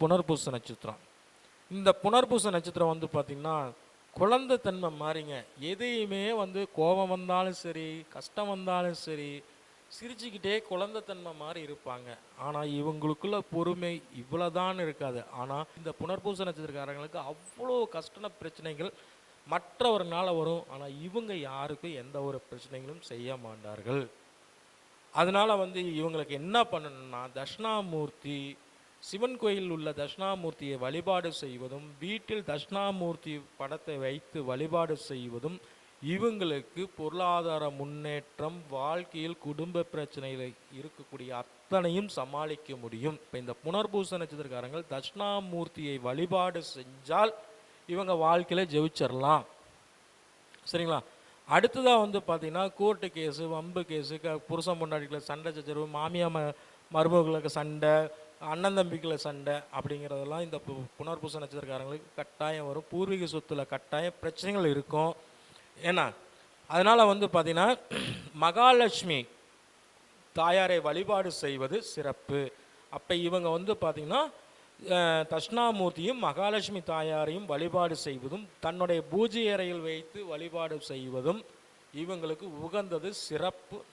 புனர்பூச நட்சத்திரம். இந்த புனர்பூச நட்சத்திரம் வந்து பார்த்திங்கன்னா குழந்தை தன்மை மாறிங்க. எதையுமே வந்து கோபம் வந்தாலும் சரி கஷ்டம் வந்தாலும் சரி சிரிச்சுக்கிட்டே குழந்தைத்தன்மை மாதிரி இருப்பாங்க. ஆனால் இவங்களுக்குள்ள பொறுமை இவ்வளோதான் இருக்காது. ஆனால் இந்த புனர்பூச நட்சத்திரக்காரங்களுக்கு அவ்வளோ கஷ்ட பிரச்சனைகள் மற்றவர்னால வரும். ஆனால் இவங்க யாருக்கும் எந்த ஒரு பிரச்சனைகளும் செய்ய மாட்டார்கள். அதனால் வந்து இவங்களுக்கு என்ன பண்ணணும்னா தட்சிணாமூர்த்தி சிவன் கோயிலில் உள்ள தட்சிணாமூர்த்தியை வழிபாடு செய்வதும் வீட்டில் தட்சிணாமூர்த்தி படத்தை வைத்து வழிபாடு செய்வதும் இவங்களுக்கு பொருளாதார முன்னேற்றம் வாழ்க்கையில் குடும்ப பிரச்சனையில் இருக்கக்கூடிய அத்தனையும் சமாளிக்க முடியும். இப்போ இந்த புனர்பூச நட்சத்திரக்காரங்கள் தட்சிணாமூர்த்தியை வழிபாடு செஞ்சால் இவங்க வாழ்க்கையில் ஜெயிச்சிடலாம் சரிங்களா? அடுத்ததாக வந்து பார்த்திங்கன்னா கோர்ட்டு கேஸு வம்பு கேஸு க புருஷன் பொண்டாட்டிகளை சண்டை சச்சரவு மாமியா ம மருமகளுக்கு சண்டை அண்ணன் தம்பிக்குள்ள சண்டை அப்படிங்கிறதெல்லாம் இந்த பு- புனர்பூச நட்சத்திரக்காரங்களுக்கு கட்டாயம் வரும். பூர்வீக சொத்துல கட்டாயம் பிரச்சனைகள் இருக்கும். ஏன்னா அதனால் வந்து பார்த்திங்கன்னா மகாலட்சுமி தாயாரை வழிபாடு செய்வது சிறப்பு. அப்போ இவங்க வந்து பார்த்திங்கன்னா தஷ்ணாமூர்த்தியும் தட்சிணாமூர்த்தியும் மகாலட்சுமி தாயாரையும் வழிபாடு செய்வதும் தன்னுடைய பூஜை அறையில் வைத்து வழிபாடு செய்வதும் இவங்களுக்கு உகந்தது சிறப்பு.